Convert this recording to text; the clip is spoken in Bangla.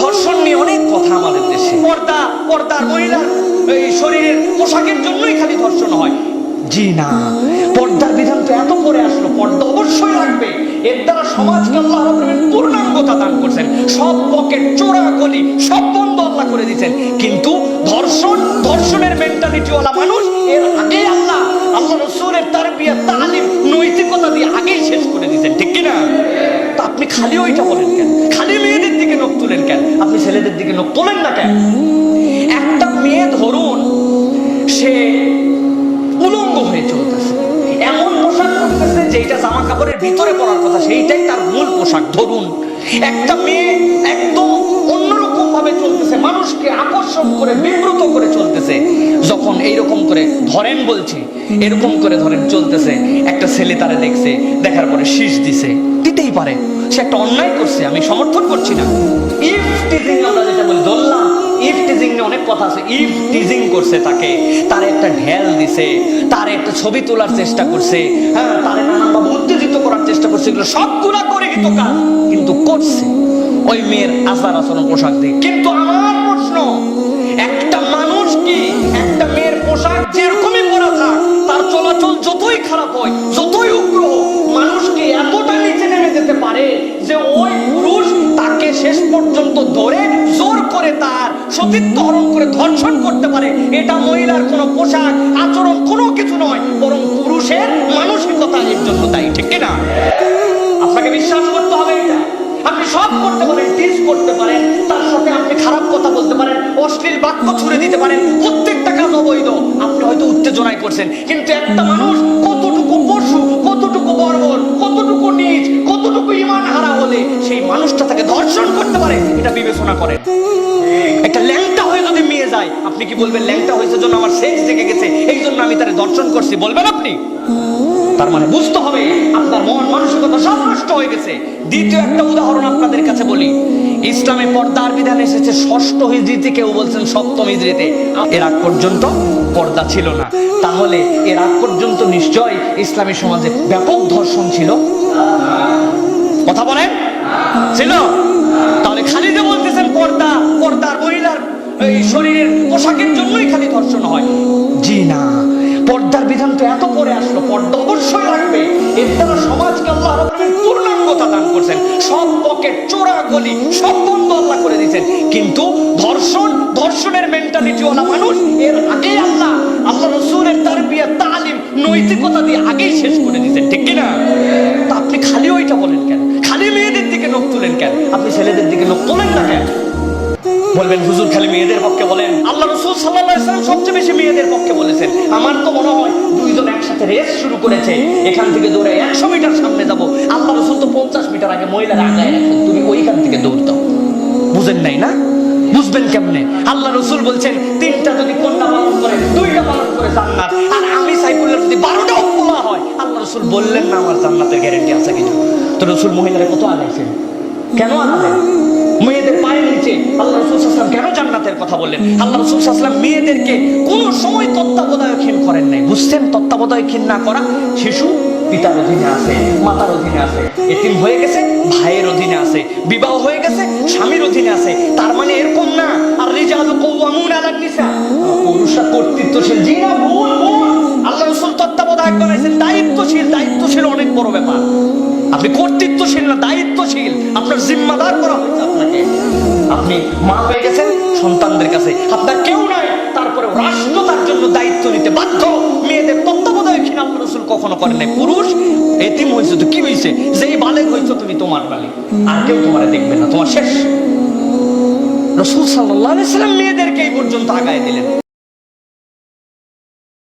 ধর্ষণ নিয়ে অনেক কথা আমাদের দেশে। পর্দা পর্দার মহিলার এই শরীরের পোশাকের জন্যই খালি ধর্ষণ হয়। জি না পর্দার বিধান তো এত পরে আসলো পর্দা অবশ্যই লাগবে। এর দ্বারা সমাজকে আল্লাহ পূর্ণাঙ্গতা দান করছেন। সব পকেট চোরা গলি সব বন্ধ আল্লাহ করে দিয়েছেন কিন্তু ধর্ষণ ধর্ষণের মেন্টালিটিওয়ালা মানুষ এর আগে আল্লাহ আল্লাহ রসুলের তারবিয়া তালিম নৈতিকতা দিয়ে আগেই শেষ করে দিয়েছেন। ঠিক কিনা? তা আপনি খালি ওইটা বলেন কেন? খালি নখ তুলেন কেন? আপনি ছেলেদের দিকে নখ তোলেন না কেন? একটা মেয়ে ধরুন, সে উলঙ্গ হয়ে চলতেছে। এমন পোশাক পরতেছে যেটা জামা কাপড়ের ভিতরে পরার কথা, সেইটাই তার মূল পোশাক। ধরুন, একটা মেয়ে একদম অন্যরকম ভাবে চলতেছে, মানুষকে আকর্ষণ করে বিব্রত করে চলতেছে। যখন এইরকম করে ধরেন বলছি, এরকম করে ধরেন চলতেছে, একটা ছেলে তারা দেখছে, দেখার পরে শীষ দিছে। দিতেই পারে। সে একটা অন্যায় করছে, আমি সমর্থন করছি না। ইফ টিজিং আমরা যেটা বলি ধরলাম ইফ টিজিং নিয়ে অনেক কথা আছে। ইফ টিজিং করছে তাকে, তার একটা ঢেল দিছে, তার একটা ছবি তোলার চেষ্টা করছে হ্যাঁ উত্তেজিত করার চেষ্টা করছে, এগুলো সবগুলা করে কিন্তু কাজ, কিন্তু করছে। ওই মেয়ের আচার আচরণ, পোশাক দিয়ে। কিন্তু আমার প্রশ্ন, একটা মানুষ কি একটা মেয়ের পোশাক যেরকমই পর্যন্ত ধরে, জোর করে তার সতীত্ব হরণ করে ধর্ষণ করতে পারে। এটা মহিলার কোনো পোশাক, আচরণ, কোনো কিছু নয়, বরং পুরুষের মানসিকতা এর জন্য দায়ী ঠিক কিনা আপনাকে বিশ্বাস করতে হবে আপনি সব করতে পারেন টিজ করতে পারেন, তার সাথে আপনি খারাপ কথা বলতে পারেন, অশ্লীল বাক্য ছুড়ে দিতে পারেন, প্রত্যেকটা কাজ অবৈধ। আপনি হয়তো উত্তেজনায় করছেন কিন্তু একটা মানুষ বিবেচনা করেন একটা ল্যাংটা হয়ে যদি মেয়ে যায়, আপনি কি বলবেন ল্যাংটা হয়েছে জন্য আমার সেন্স জেগে গেছে? এই জন্য আমি তারে দর্শন করছি। বলবেন আপনি? তার মানে বুঝতে হবে আপনার মন মানসিকতা সব নষ্ট হয়ে গেছে। দ্বিতীয় একটা উদাহরণ আপনাদের কাছে বলি। ইসলামে পর্দার বিধান এসেছে, ষষ্ঠ হিজড়িতে কেউ বলছেন সপ্তম হিজড়িতে। এর আগ পর্যন্ত পর্দা ছিল না। তাহলে এর আগ পর্যন্ত নিশ্চয় ইসলামী সমাজে ব্যাপক ধর্ষণ ছিল। কথা বলেন? ছিল? পর্দা পর্দার মহিলার এই শরীরের পোশাকের জন্যই খালি ধর্ষণ হয়। জি না, পর্দার বিধান তো এত পরে আসলো, পর্দা অবশ্যই লাগবে এর দ্বারা সমাজকে আল্লাহ পূর্ণাঙ্গতা দান করছেন। সব পকেট চোরা গলি, সব বন্ধ আল্লাহ করে দিয়েছেন। কিন্তু ধর্ষণ, ধর্ষণের মেন্টালিটিওয়ালা মানুষ, এর আগে আল্লাহ আল্লাহ রসুলের তারবিয়া, তালিম, নৈতিকতা দিয়ে আগেই শেষ করে দিয়েছেন, ঠিক কিনা? তা আপনি খালি ওইটা বলেন কেন? খালি মেয়েদের দিকে নখ তুলেন কেন? আপনি ছেলেদের দিকে নখ তোলেন না কেন? বলবেন, হুজুর, খালি মেয়েদের পক্ষে বলেন। আল্লাহ রসুল সাল্লাহ সবচেয়ে বেশি মেয়েদের পক্ষে বলেছেন। আমার তো মনে হয় দুইজন একসাথে রেস শুরু করেছে। এখান থেকে দৌড়ে একশো মিটার সামনে যাব। আল্লাহ রসুল তো পঞ্চাশ মিটার আগে মহিলারা আগায় রাখেন। তুমি ওইখান থেকে দৌড় দাও। বুঝেন নাই না? বুঝবেন কেমনে? আল্লাহ রসুল বলছেন, তিনটা যদি কন্যা পালন করে, দুইটা পালন করে জান্নাত। আর আমি সাইফুল্লাহ যদি বারোটা উপমা হয়, আল্লাহ রসুল বললেন না, আমার জান্নাতের গ্যারেন্টি আছে কিনা? তো রসুল মহিলারা কত আগাইছেন কেন আগালেন মেয়েদের পায়ের নিচে আল্লাহ রসুল সাল্লাম কেন জান্নাতের কথা বললেন? আল্লাহ রসুল সাল্লাম মেয়েদেরকে কোনো সময় তত্ত্বাবধায়কহীন করেন নাই। বুঝছেন? তত্ত্বাবধায়কহীন না করা শিশু পিতার অধীনে আছে, মাতার অধীনে আছে, এতিম হয়ে গেছে, ভাইয়ের অধীনে আছে, বিবাহ হয়ে গেছে, স্বামীর অধীনে আছে। তার মানে এরকম না। আর রিজালু কওয়ামুন আলান নিসা। কর্তৃত্বশীল জি না ভুল আল্লাহ রসুল তত্ত্বাবধায়ক বানাইছেন। দায়িত্বশীল দায়িত্বশীল অনেক বড় ব্যাপার। আপনি কর্তৃত্বশীল না, দায়িত্বশীল। আপনার জিম্মাদার করা হয়েছে আপনাকে আপনি মা হয়ে গেছেন, সন্তানদের কাছে। আপনার কেউ নাই তারপরে রাষ্ট্র তার জন্য দায়িত্ব নিতে বাধ্য। মেয়েদের তত্ত্বাবধায়ক খিনাম রসুল কখনো করেন নাই। পুরুষ, এতিম হয়েছে তো কি হয়েছে? যেই বালেক হয়েছে তুমি তোমার বালে আর কেউ তোমার দেখবে না, তোমার শেষ। রসুল সাল্লাহ সাল্লাম মেয়েদেরকে এই পর্যন্ত আগায় দিলেন।